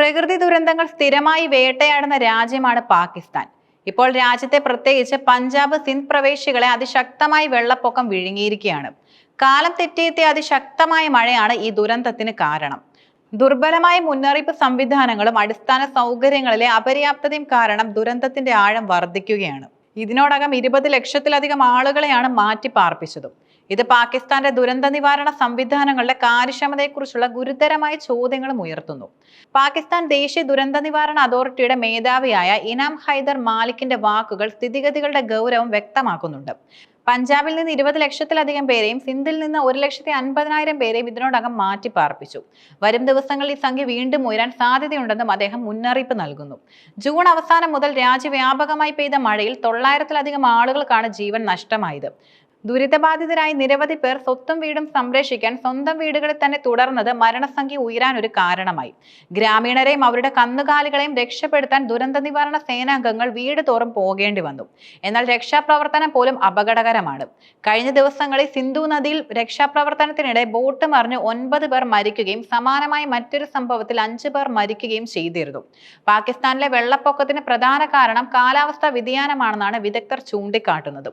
പ്രകൃതി ദുരന്തങ്ങൾ സ്ഥിരമായി വേട്ടയാടുന്ന രാജ്യമാണ് പാകിസ്ഥാൻ. ഇപ്പോൾ രാജ്യത്തെ പ്രത്യേകിച്ച് പഞ്ചാബ് സിന്ധ് പ്രവേശികളെ അതിശക്തമായി വെള്ളപ്പൊക്കം വിഴുങ്ങിയിരിക്കുകയാണ്. കാലം തെറ്റിയെത്തിയ അതിശക്തമായ മഴയാണ് ഈ ദുരന്തത്തിന് കാരണം. ദുർബലമായ മുന്നറിയിപ്പ് സംവിധാനങ്ങളും അടിസ്ഥാന സൗകര്യങ്ങളിലെ അപര്യാപ്തതയും കാരണം ദുരന്തത്തിന്റെ ആഴം വർദ്ധിക്കുകയാണ്. ഇതിനോടകം ഇരുപത് ലക്ഷത്തിലധികം ആളുകളെയാണ് മാറ്റി പാർപ്പിച്ചതും ഇത് പാകിസ്ഥാന്റെ ദുരന്ത നിവാരണ സംവിധാനങ്ങളുടെ കാര്യക്ഷമതയെക്കുറിച്ചുള്ള ഗുരുതരമായ ചോദ്യങ്ങളും ഉയർത്തുന്നു. പാകിസ്ഥാൻ ദേശീയ ദുരന്ത നിവാരണ അതോറിറ്റിയുടെ മേധാവിയായ ഇനാം ഹൈദർ മാലിക്കിന്റെ വാക്കുകൾ സ്ഥിതിഗതികളുടെ ഗൗരവം വ്യക്തമാക്കുന്നുണ്ട്. പഞ്ചാബിൽ നിന്ന് ഇരുപത് ലക്ഷത്തിലധികം പേരെയും സിന്ധിൽ നിന്ന് ഒരു ലക്ഷത്തി അൻപതിനായിരം പേരെയും ഇതിനോടകം മാറ്റി പാർപ്പിച്ചു വരും ദിവസങ്ങളിൽ ഈ സംഖ്യ വീണ്ടും ഉയരാൻ സാധ്യതയുണ്ടെന്നും അദ്ദേഹം മുന്നറിയിപ്പ് നൽകുന്നു. ജൂൺ അവസാനം മുതൽ രാജ്യവ്യാപകമായി പെയ്ത മഴയിൽ തൊള്ളായിരത്തിലധികം ആളുകൾക്കാണ് ജീവൻ നഷ്ടമായത്. ദുരിതബാധിതരായി നിരവധി പേർ സ്വത്തും വീടും സംരക്ഷിക്കാൻ സ്വന്തം വീടുകളിൽ തന്നെ തുടർന്നത് മരണസംഖ്യ ഉയരാൻ ഒരു കാരണമായി. ഗ്രാമീണരെയും അവരുടെ കന്നുകാലികളെയും രക്ഷപ്പെടുത്താൻ ദുരന്ത നിവാരണ സേനാംഗങ്ങൾ വീട് തോറും പോകേണ്ടി വന്നു. എന്നാൽ രക്ഷാപ്രവർത്തനം പോലും അപകടകരമാണ്. കഴിഞ്ഞ ദിവസങ്ങളിൽ സിന്ധു നദിയിൽ രക്ഷാപ്രവർത്തനത്തിനിടെ ബോട്ട് മറിഞ്ഞ് ഒൻപത് പേർ മരിക്കുകയും സമാനമായ മറ്റൊരു സംഭവത്തിൽ അഞ്ചു പേർ മരിക്കുകയും ചെയ്തിരുന്നു. പാകിസ്ഥാനിലെ വെള്ളപ്പൊക്കത്തിന് പ്രധാന കാരണം കാലാവസ്ഥാ വ്യതിയാനമാണെന്നാണ് വിദഗ്ധർ ചൂണ്ടിക്കാട്ടുന്നത്.